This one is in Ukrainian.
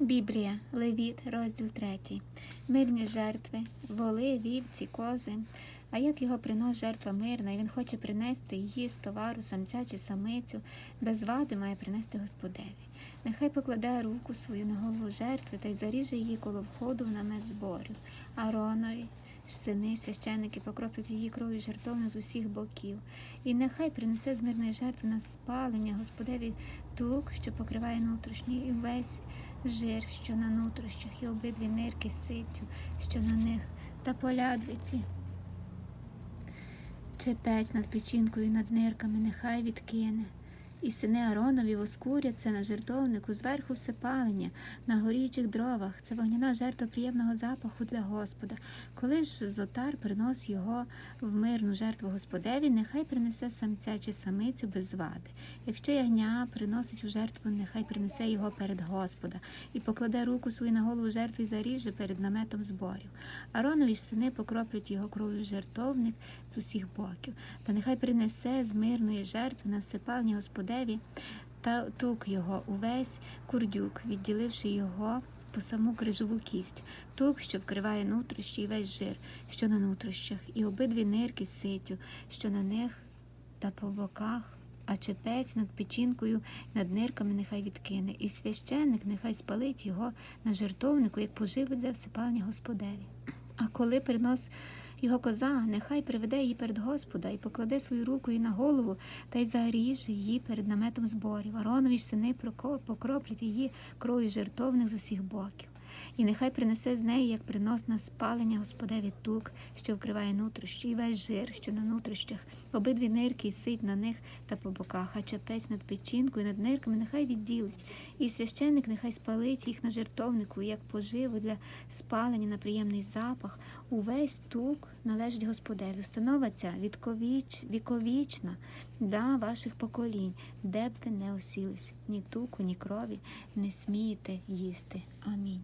Біблія, Левіт, розділ 3. Мирні жертви, воли, вівці, кози. А як його принос жертва мирна, і він хоче принести її з товару самця чи самицю, без вади має принести Господеві. Нехай покладе руку свою на голову жертви та й заріже її коло входу в намет зборів. Аронові, сини, священники покроплять її кров'ю жертовно з усіх боків. І нехай принесе з мирної жертви на спалення Господеві тук, що покриває нутрішній, і весь жир, що на нутрощах, і обидві нирки з ситю, що на них, та полядвиці. Чепець над печінкою над нирками нехай відкине. І сини Аронові воскурять це на жертовнику зверху все палення, на горіючих дровах. Це вогняна жертва приємного запаху для Господа. Коли ж злотар приносить його в мирну жертву Господеві, нехай принесе самця чи самицю без вади. Якщо ягня приносить у жертву, нехай принесе його перед Господа і покладе руку свою на голову жертви і заріже перед наметом зборів. Аронові ж сини покроплять його кров'ю жертовник з усіх боків, та нехай принесе з мирної жертви на всипалення Господеві та тук його увесь курдюк, відділивши його по саму крижову кість, тук, що вкриває нутрощі і весь жир, що на нутрощах, і обидві нирки ситю, що на них та по боках, а чепець над печінкою, над нирками нехай відкине, і священник нехай спалить його на жертовнику, як поживи для всипалення Господеві. А коли принос його коза, нехай приведе її перед Господа і покладе свою руку їй на голову та й загріже її перед наметом зборів. Аронові ж сини покроплять її кров'ю жертовних з усіх боків. І нехай принесе з неї, як принос на спалення Господеві тук, що вкриває нутрощі, і весь жир, що на нутрощах, обидві нирки і сить на них та по боках, а чепець над печінкою, над нирками нехай відділить. І священник нехай спалить їх на жертовнику, як поживу для спалення на приємний запах. Увесь тук належить Господеві. Установа ця відковіч, віковічна для ваших поколінь, де б ви не осілись, ні туку, ні крові не смієте їсти. Амінь.